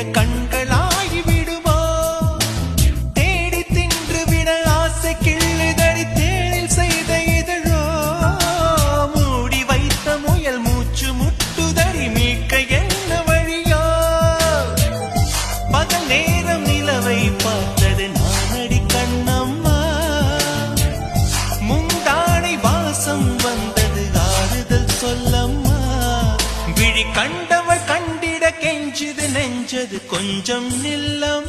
ஏழு கண்களாய் விடுமா தேடி தின்று விட ஆசை கிள்ளுதடி தேடில் செய்த இதழோ? மூடி வைத்த முயல் மூச்சு முட்டுதடி மீட்க என்ன வழியா? பகல் நேரம் நிலவை பார்த்தது நானடி கண்ணம்மா. கண்ட கெஞ்சுது நெஞ்சது கொஞ்சம் நில்லம்.